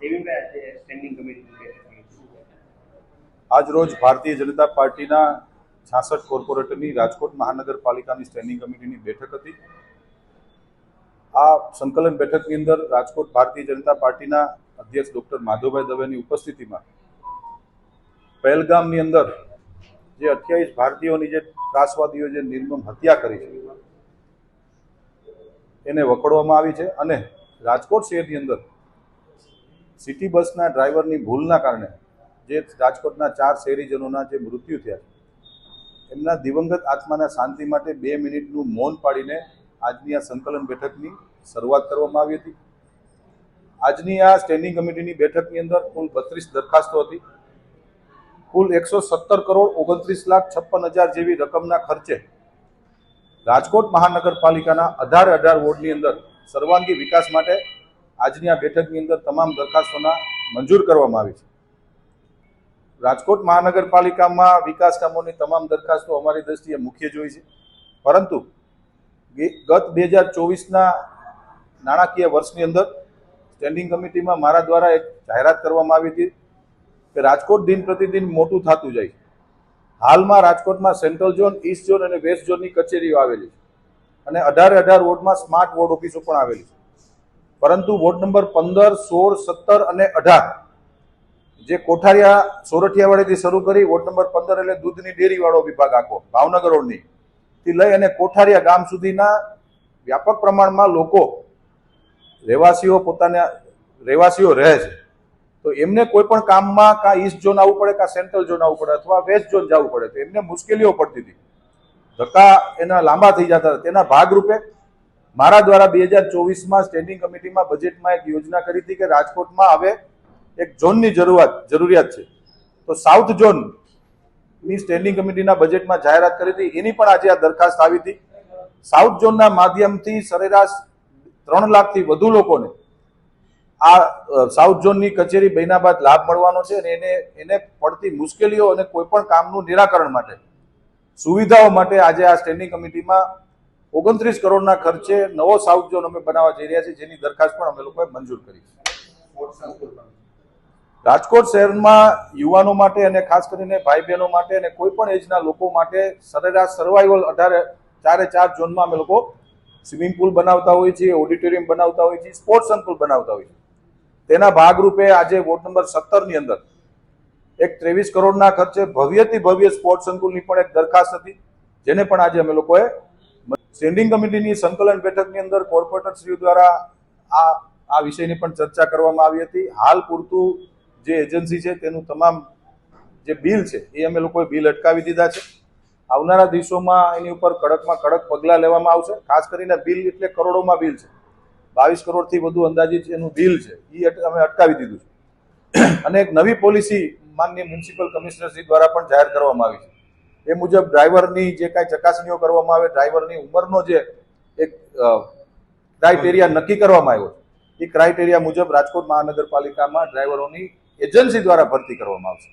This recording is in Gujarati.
દેવીભાઈ રોજ ભારતીય જનતા પાર્ટીના છાસઠ કોર્પોરેટરની રાજકોટ મહાનગરપાલિકાની સ્ટેન્ડિંગ કમિટીની બેઠક હતી. આ સંકલન બેઠકની અંદર રાજકોટ ભારતીય જનતા પાર્ટીના અધ્યક્ષ ડૉક્ટર માધવભાઈ દવેની ઉપસ્થિતિમાં પહેલગામની અંદર જે અઠ્યાવીસ ભારતીયોની જે ત્રાસવાદીઓ જે નિર્મમ હત્યા કરી છે, એને વખોડવામાં આવી છે અને રાજકોટ શહેરની અંદર સિટી બસના ડ્રાઈવરની ભૂલના કારણે જે રાજકોટના ચાર શહેરીજનોના જે મૃત્યુ થયા એમના દિવંગત આત્માના શાંતિ માટે બે મિનિટનું મૌન પાડીને આજની આ સંકલન બેઠકની શરૂઆત કરવામાં આવી હતી. આજની આ સ્ટેન્ડિંગ કમિટીની બેઠકની અંદર કુલ બત્રીસ દરખાસ્તો હતી. કુલ એકસો સત્તર કરોડ ઓગણત્રીસ લાખ છપ્પન હજાર જેવી રકમના ખર્ચે રાજકોટ મહાનગરપાલિકાના અઢાર અઢાર વોર્ડની અંદર સર્વાંગી વિકાસ માટે આજની આ બેઠકની અંદર તમામ દરખાસ્તોના મંજૂર કરવામાં આવી છે. રાજકોટ મહાનગરપાલિકામાં વિકાસ કામોની તમામ દરખાસ્તો અમારી દ્રષ્ટિએ મુખ્ય જોઈ છે. પરંતુ ગત બે હજાર ચોવીસના નાણાકીય વર્ષની અંદર સ્ટેન્ડિંગ કમિટીમાં મારા દ્વારા એક જાહેરાત કરવામાં આવી હતી કે રાજકોટ દિન પ્રતિદિન મોટું થતું જાય હાલમાં રાજકોટમાં સેન્ટ્રલ ઝોન, ઈસ્ટ ઝોન અને વેસ્ટ ઝોનની કચેરીઓ આવેલી છે. અને અઢારે અઢાર વોર્ડમાં સ્માર્ટ વોર્ડ ઓફિસો પણ આવેલી છે. પરંતુ વોર્ડ નંબર પંદર, સોળ, સત્તર અને અઢાર, જે કોઠારિયા, સોરઠિયાવાડીથી શરૂ કરી વોર્ડ નંબર પંદર એટલે દૂધની ડેરીવાળો વિભાગ આખો ભાવનગર રોડની થી લઈ અને કોઠારિયા ગામ સુધીના વ્યાપક પ્રમાણમાં લોકો રહેવાસીઓ પોતાના, રહેવાસીઓ રહે છે. તો એમને કોઈ પણ કામમાં કાં ઈસ્ટ ઝોન આવવું પડે, કાં સેન્ટ્રલ ઝોન આવવું પડે અથવા વેસ્ટ ઝોન જવું પડે, તો એમને મુશ્કેલીઓ પડતી હતી. ધક્કા એના લાંબા થઈ જતા તેના ભાગરૂપે મારા દ્વારા બે હજાર ચોવીસમાં સ્ટેન્ડિંગ કમિટીમાં બજેટમાં એક યોજના કરી હતી કે રાજકોટમાં હવે એક ઝોનની જરૂરિયાત જરૂરિયાત છે. તો સાઉથ ઝોનની સ્ટેન્ડિંગ કમિટીના બજેટમાં જાહેરાત કરી હતી. એની પણ આજે આ દરખાસ્ત આવી હતી. સાઉથ ઝોનના માધ્યમથી સરેરાશ ત્રણ લાખથી વધુ લોકોને આ સાઉથ ઝોનની કચેરી બન્યા બાદ લાભ મળવાનો છે અને એને એને પડતી મુશ્કેલીઓ અને કોઈ પણ કામનું નિરાકરણ માટે સુવિધાઓ માટે આજે આ સ્ટેન્ડિંગ કમિટીમાં ઓગણત્રીસ કરોડના ખર્ચે નવો સાઉથ ઝોન અમે બનાવવા જઈ રહ્યા છીએ, જેની દરખાસ્ત પણ અમે લોકોએ મંજૂર કરી છે. રાજકોટ શહેરમાં યુવાનો માટે અને ખાસ કરીને ભાઈ બહેનો માટે અને કોઈ પણ એજના લોકો માટે સરેરાશ સર્વાઈવલ અઢારે, ચારે ચાર ઝોનમાં અમે લોકો સ્વિમિંગ પુલ બનાવતા હોઈએ છીએ, ઓડિટોરિયમ બનાવતા હોઈએ છીએ, સ્પોર્ટ્સ સંકુલ બનાવતા હોઈએ છીએ. તેના ભાગરૂપે આજે વોર્ડ નંબર સત્તરની અંદર એક ત્રેવીસ કરોડના ખર્ચે ભવ્યથી ભવ્ય સ્પોર્ટ્સ સંકુલની પણ એક દરખાસ્ત હતી, જેને પણ આજે અમે લોકોએ સ્ટેન્ડિંગ કમિટીની સંકલન બેઠકની અંદર કોર્પોરેટરશ્રીઓ દ્વારા આ આ વિષયની પણ ચર્ચા કરવામાં આવી હતી. હાલ પૂરતું જે એજન્સી છે તેનું તમામ જે બિલ છે એ અમે લોકોએ બિલ અટકાવી દીધા છે. આવનારા દિવસોમાં એની ઉપર કડકમાં કડક પગલાં લેવામાં આવશે. ખાસ કરીને બિલ એટલે કરોડોમાં બિલ છે. બાવીસ કરોડથી વધુ અંદાજિત એનું બિલ છે. એ અમે અટકાવી દીધું છે. અને એક નવી પોલિસી માનનીય મ્યુનિસિપલ કમિશનરશ્રી દ્વારા પણ જાહેર કરવામાં આવી છે. એ મુજબ ડ્રાઈવરની જે કાંઈ ચકાસણીઓ કરવામાં આવે, ડ્રાઈવરની ઉંમરનો જે એક ક્રાઇટેરિયા નક્કી કરવામાં આવ્યો છે. એ ક્રાઇટેરિયા મુજબ રાજકોટ મહાનગરપાલિકામાં ડ્રાઈવરોની એજન્સી દ્વારા ભરતી કરવામાં આવશે.